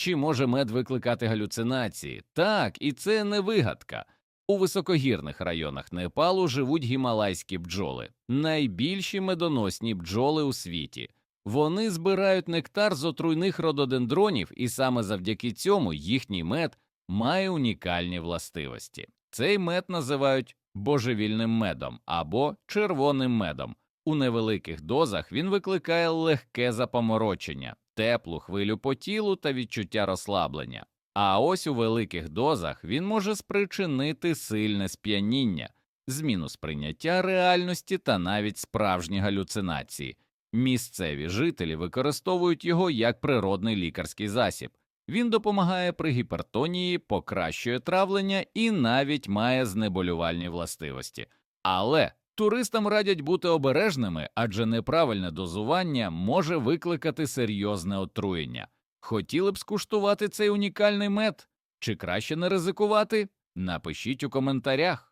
Чи може мед викликати галюцинації? Так, і це не вигадка. У високогірних районах Непалу живуть гімалайські бджоли, найбільші медоносні бджоли у світі. Вони збирають нектар з отруйних рододендронів, і саме завдяки цьому їхній мед має унікальні властивості. Цей мед називають божевільним медом або червоним медом. У невеликих дозах він викликає легке запоморочення, теплу хвилю по тілу та відчуття розслаблення. А ось у великих дозах він може спричинити сильне сп'яніння, зміну сприйняття реальності та навіть справжні галюцинації. Місцеві жителі використовують його як природний лікарський засіб. Він допомагає при гіпертонії, покращує травлення і навіть має знеболювальні властивості. Але туристам радять бути обережними, адже неправильне дозування може викликати серйозне отруєння. Хотіли б скуштувати цей унікальний мед? Чи краще не ризикувати? Напишіть у коментарях.